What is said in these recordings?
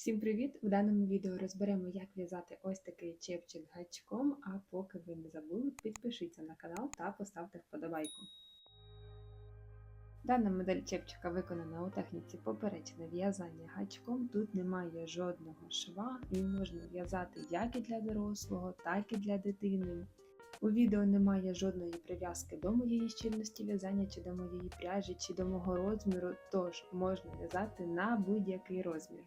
Всім привіт! В даному відео розберемо, як в'язати ось такий чепчик гачком, а поки ви не забули, підпишіться на канал та поставте вподобайку. Дана модель чепчика виконана у техніці поперечне в'язання гачком. Тут немає жодного шва і можна в'язати як і для дорослого, так і для дитини. У відео немає жодної прив'язки до моєї щільності в'язання, чи до моєї пряжі, чи до мого розміру, тож можна в'язати на будь-який розмір.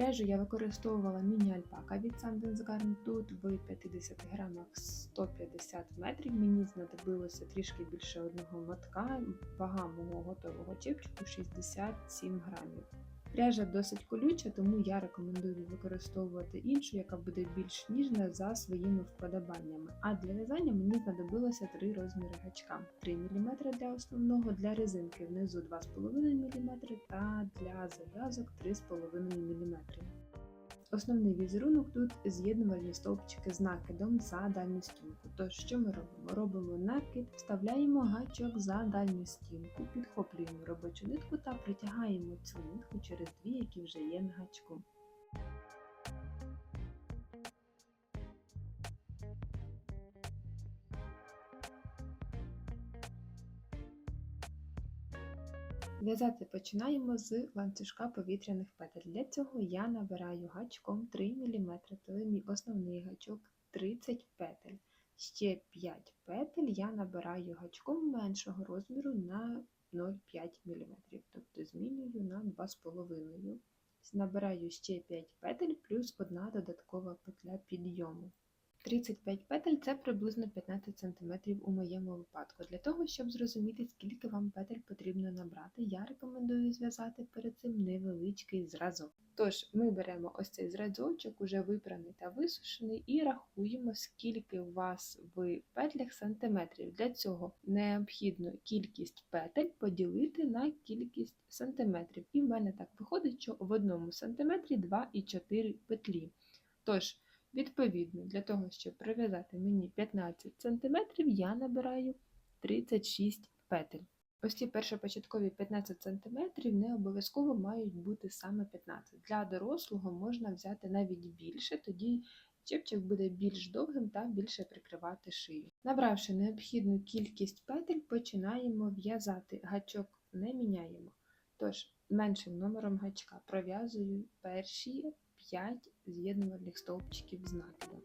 Пряжу я використовувала міні-альпака від Sundance. Тут в 50 грамах 150 метрів. Мені знадобилося трішки більше одного мотка. Вага мого готового чепчику 67 грамів. Пряжа досить колюча, тому я рекомендую використовувати іншу, яка буде більш ніжна за своїми вподобаннями. А для в'язання мені знадобилося три розміри гачка: 3 мм для основного, для резинки внизу 2,5 мм та для зав'язок 3,5 мм. Основний візерунок тут з'єднувальні стовпчики з накидом за дальню стінку. Тож, що ми робимо? Робимо накид, вставляємо гачок за дальню стінку, підхоплюємо робочу нитку та притягаємо цю нитку через дві, які вже є на гачку. В'язати починаємо з ланцюжка повітряних петель. Для цього я набираю гачком 3 мм, це мій основний гачок 30 петель. Ще 5 петель я набираю гачком меншого розміру на 0,5 мм, тобто змінюю на 2,5 Набираю ще 5 петель плюс одна додаткова петля підйому. 35 петель це приблизно 15 см у моєму випадку. Для того, щоб зрозуміти, скільки вам петель потрібно набрати, я рекомендую зв'язати перед цим невеличкий зразок. Тож, ми беремо ось цей зразочок, уже випраний та висушений, і рахуємо, скільки у вас в петлях сантиметрів. Для цього необхідно кількість петель поділити на кількість сантиметрів. І в мене так виходить, що в одному сантиметрі 2,4 петлі. Тож, Відповідно, для того, щоб пров'язати мені 15 см, я набираю 36 петель. Ось ці першопочаткові 15 см не обов'язково мають бути саме 15 Для дорослого можна взяти навіть більше, тоді чепчик буде більш довгим та більше прикривати шию. Набравши необхідну кількість петель, починаємо в'язати. Гачок не міняємо. Тож, меншим номером гачка пров'язую перші 5 з'єднувальних стовпчиків з накидом.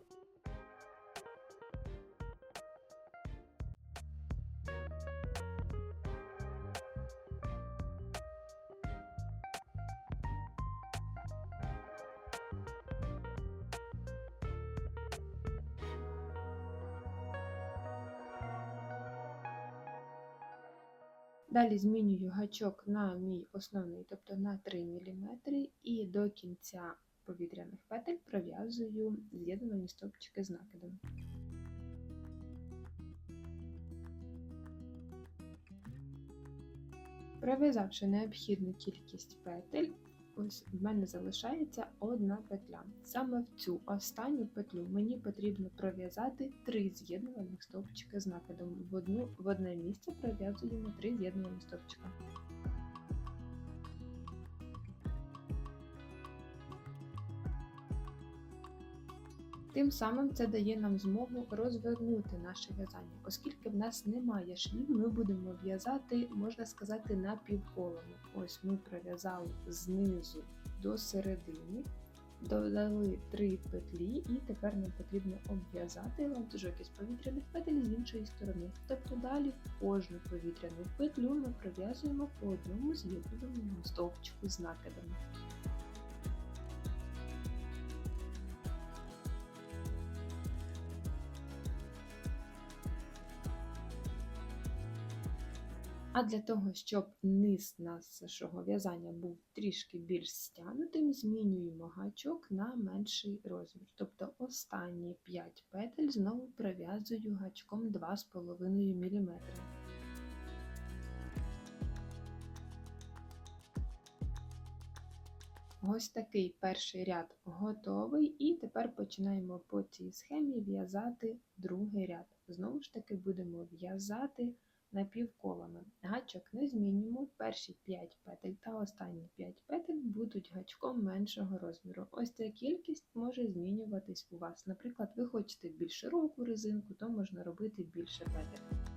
Далі змінюю гачок на мій основний, тобто на 3 мм, і до кінця повітряних петель пров'язую з'єднувані стовпчики з накидом. Пров'язавши необхідну кількість петель, ось в мене залишається одна петля. Саме в цю останню петлю мені потрібно пров'язати три з'єднуваних стовпчики з накидом. В, одну, в одне місце пров'язуємо три з'єднувані стовпчика. Тим самим це дає нам змогу розвернути наше в'язання. Оскільки в нас немає швів, ми будемо в'язати, можна сказати, напівколами. Ось ми пров'язали знизу до середини, додали три петлі, і тепер нам потрібно обв'язати ланцюжок із повітряних петель з іншої сторони. Тобто далі кожну повітряну петлю ми пров'язуємо по одному з'єднуваному стовпчику з накидами. А для того, щоб низ нашого в'язання був трішки більш стягнутим, змінюємо гачок на менший розмір. Тобто останні 5 петель знову пров'язую гачком 2,5 мм. Ось такий перший ряд готовий, і тепер починаємо по цій схемі в'язати другий ряд. Знову ж таки, будемо в'язати напівколами. Гачок не змінюємо. Перші 5 петель та останні 5 петель будуть гачком меншого розміру. Ось ця кількість може змінюватись у вас. Наприклад, ви хочете більш широку резинку, то можна робити більше петель.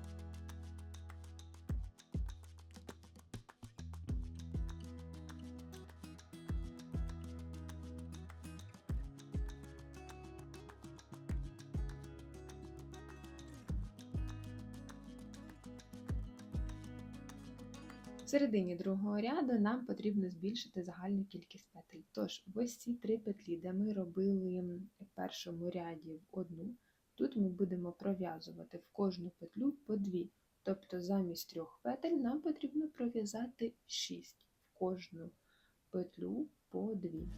В середині другого ряду нам потрібно збільшити загальну кількість петель. Тож, ось ці три петлі, де ми робили в першому ряді одну, тут ми будемо пров'язувати в кожну петлю по дві. Тобто замість трьох петель нам потрібно пров'язати 6 в кожну петлю по дві.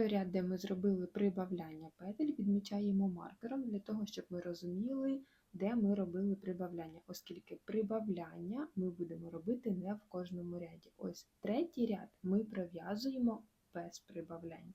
Той ряд, де ми зробили прибавляння петель, відмічаємо маркером для того, щоб ми розуміли, де ми робили прибавляння, оскільки прибавляння ми будемо робити не в кожному ряді. Ось третій ряд ми пров'язуємо без прибавлянь.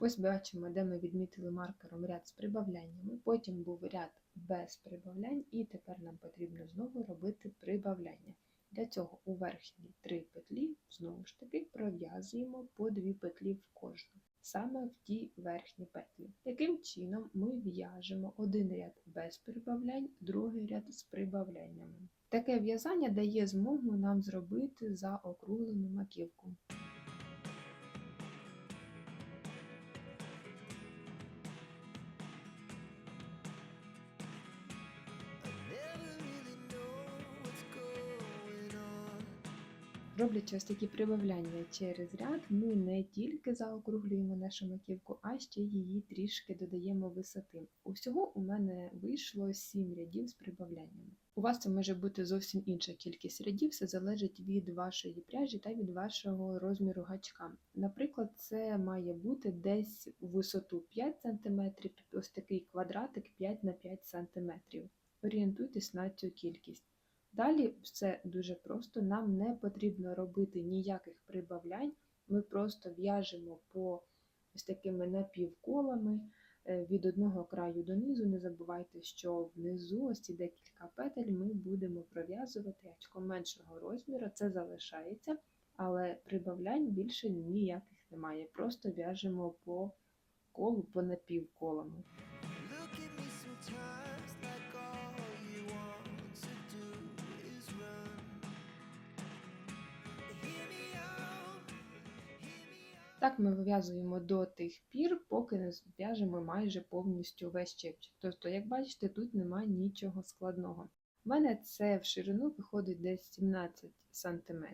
Ось бачимо, де ми відмітили маркером ряд з прибавляннями, потім був ряд без прибавлянь, і тепер нам потрібно знову робити прибавляння. Для цього у верхні три петлі, знову ж таки, пров'язуємо по дві петлі в кожну, саме в ті верхні петлі. Таким чином ми в'яжемо один ряд без прибавлянь, другий ряд з прибавляннями. Таке в'язання дає змогу нам зробити заокруглену маківку. Роблячи ось такі прибавляння через ряд, ми не тільки заокруглюємо нашу маківку, а ще її трішки додаємо висоти. Усього у мене вийшло 7 рядів з прибавляннями. У вас це може бути зовсім інша кількість рядів, все залежить від вашої пряжі та від вашого розміру гачка. Наприклад, це має бути десь у висоту 5 см, ось такий квадратик 5 на 5 см. Орієнтуйтесь на цю кількість. Далі все дуже просто, нам не потрібно робити ніяких прибавлянь, ми просто в'яжемо по ось такими напівколами е, від одного краю до низу. Не забувайте, що внизу ось ці декілька петель ми будемо пров'язувати очком меншого розміру, це залишається, але прибавлянь більше ніяких немає. Просто в'яжемо по колу, по напівколами. Так ми вив'язуємо до тих пір, поки не зв'яжемо майже повністю весь чепчик. Тобто, як бачите, тут немає нічого складного. У мене це в ширину виходить десь 17 см.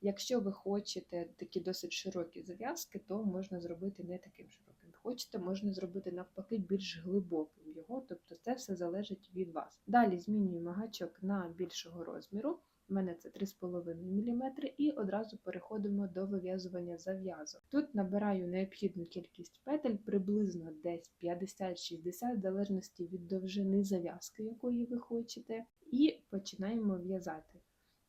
Якщо ви хочете такі досить широкі зав'язки, то можна зробити не таким широким. Хочете, можна зробити навпаки більш глибоким його, тобто це все залежить від вас. Далі змінюємо гачок на більшого розміру. У мене це 3,5 мм, і одразу переходимо до вив'язування зав'язок. Тут набираю необхідну кількість петель, приблизно десь 50-60, в залежності від довжини зав'язки, якої ви хочете, і починаємо в'язати.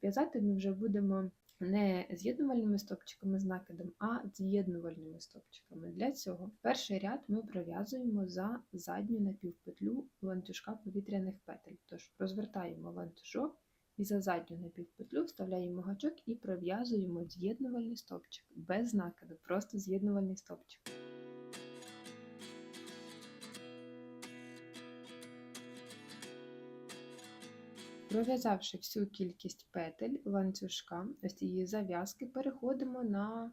В'язати ми вже будемо не з'єднувальними стопчиками з накидом, а з'єднувальними стопчиками. Для цього перший ряд ми пров'язуємо за задню напівпетлю ланцюжка повітряних петель. Тож розвертаємо ланцюжок і за задню напівпетлю вставляємо гачок і пров'язуємо з'єднувальний стовпчик без накиду, просто з'єднувальний стовпчик. Пров'язавши всю кількість петель ланцюжка, ось цієї зав'язки, переходимо на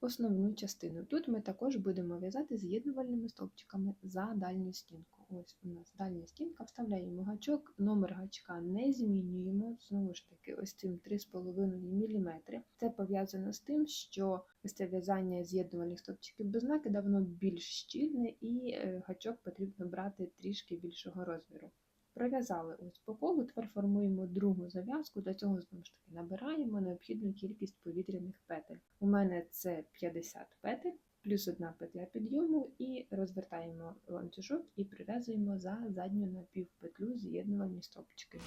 основну частину. Тут ми також будемо в'язати з'єднувальними стовпчиками за дальню стінку. Ось у нас дальня стінка, вставляємо гачок, номер гачка не змінюємо. Знову ж таки, ось цим 3,5 мм. Це пов'язано з тим, що ось це в'язання з'єднувальних стовпчиків без накида, воно більш щільне і е, гачок потрібно брати трішки більшого розміру. Пров'язали ось по колу, тепер формуємо другу зав'язку. Для цього знову ж таки набираємо необхідну кількість повітряних петель. У мене це 50 петель, плюс одна петля підйому, і розвертаємо ланцюжок і прив'язуємо за задню напівпетлю з'єднувальні стовпчики.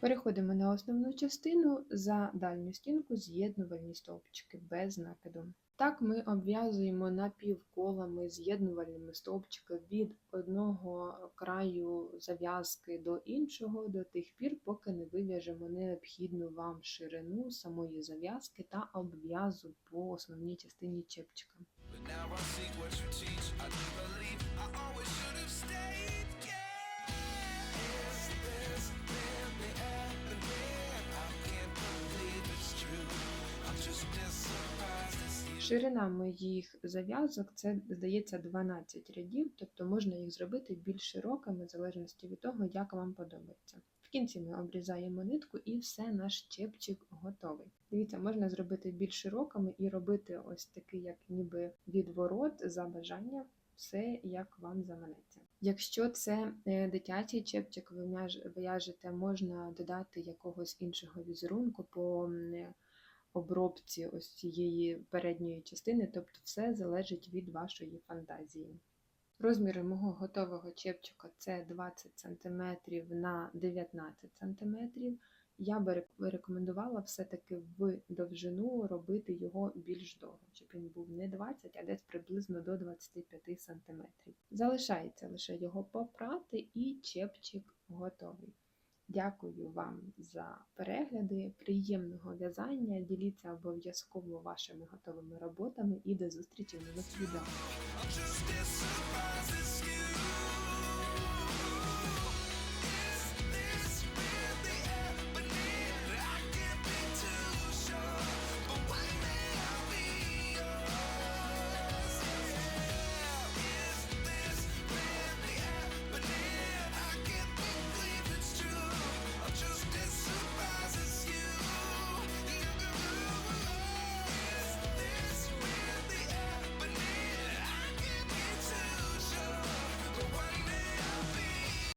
Переходимо на основну частину за дальню стінку з'єднувальні стовпчики без накиду. Так ми обв'язуємо напівколами з'єднувальними стовпчики від одного краю зав'язки до іншого до тих пір, поки не вив'яжемо необхідну вам ширину самої зав'язки та обв'язу по основній частині чепчика. Ширина моїх зав'язок це, здається, 12 рядів, тобто можна їх зробити більш широкими, в залежності від того, як вам подобається. В кінці ми обрізаємо нитку і все, наш чепчик готовий. Дивіться, можна зробити більш широкими і робити ось такий, як ніби відворот за бажання, все як вам заманеться. Якщо це е, дитячий чепчик, ви в'яжете, можна додати якогось іншого візерунку по обробці ось цієї передньої частини, тобто все залежить від вашої фантазії. Розміри мого готового чепчика це 20 см на 19 см. Я би рекомендувала все-таки в довжину робити його більш довго, щоб він був не 20, а десь приблизно до 25 см. Залишається лише його попрати і чепчик готовий. Дякую вам за перегляди, приємного в'язання. Діліться обов'язково вашими готовими роботами і до зустрічі в нових відео.